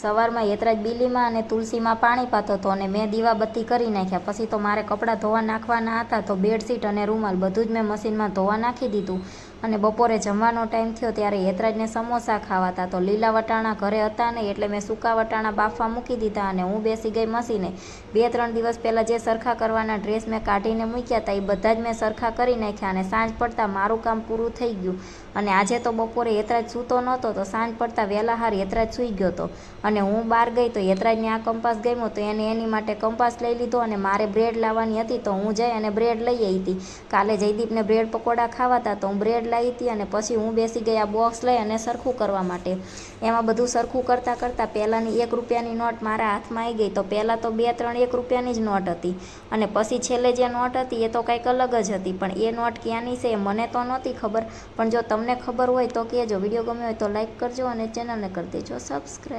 સવારમાં યતરાજ બીલીમાં અને તુલસીમાં પાણી પાતો હતો અને મેં દીવાબત્તી કરી નાખ્યા. પછી તો મારે કપડાં ધોવા નાખવાના હતા તો બેડશીટ અને રૂમાલ બધું જ મેં મશીનમાં ધોવા નાખી દીધું. અને બપોરે જમવાનો ટાઈમ થયો ત્યારે હેતરાજને સમોસા ખાવાતા તો લીલા વટાણા ઘરે હતા નહીં એટલે મેં સૂકા વટાણા બાફવા મૂકી દીધા અને હું બેસી ગઈ મસીને. બે ત્રણ દિવસ પહેલાં જે સરખા કરવાના ડ્રેસ મેં કાઢીને મૂક્યા હતા એ બધા જ મેં સરખા કરી નાખ્યા અને સાંજ પડતા મારું કામ પૂરું થઈ ગયું. અને આજે તો બપોરે હેતરાજ સૂતો નહોતો તો સાંજ પડતા વહેલા હાર યતરાજ સૂઈ ગયો હતો અને હું બહાર ગઈ તો હેતરાજને આ કંપાસ ગમ્યો તો એને એની માટે કંપાસ લઈ લીધો અને મારે બ્રેડ લાવવાની હતી તો હું જઈ અને બ્રેડ લઈ આવી હતી કાલે જયદીપને બ્રેડ પકોડા ખાવાતા તો હું બ્રેડ લાવી હતી અને પછી હું બેસી આ બોક્સ લઈ અને સરખું કરવા માટે. એમાં બધું સરખું કરતાં કરતાં પહેલાંની એક રૂપિયાની નોટ મારા હાથમાં આવી ગઈ તો પહેલાં તો બે ત્રણ એક રૂપિયાની જ નોટ હતી. અને પછી છેલ્લે જે નોટ હતી એ તો કંઈક અલગ જ હતી, પણ એ નોટ ક્યાંની છે એ મને તો નહોતી ખબર. પણ જો તમને ખબર હોય તો કહેજો. વીડિયો ગમ્યો હોય તો લાઈક કરજો અને ચેનલને કરી દેજો. સબસ્ક્રાઈબ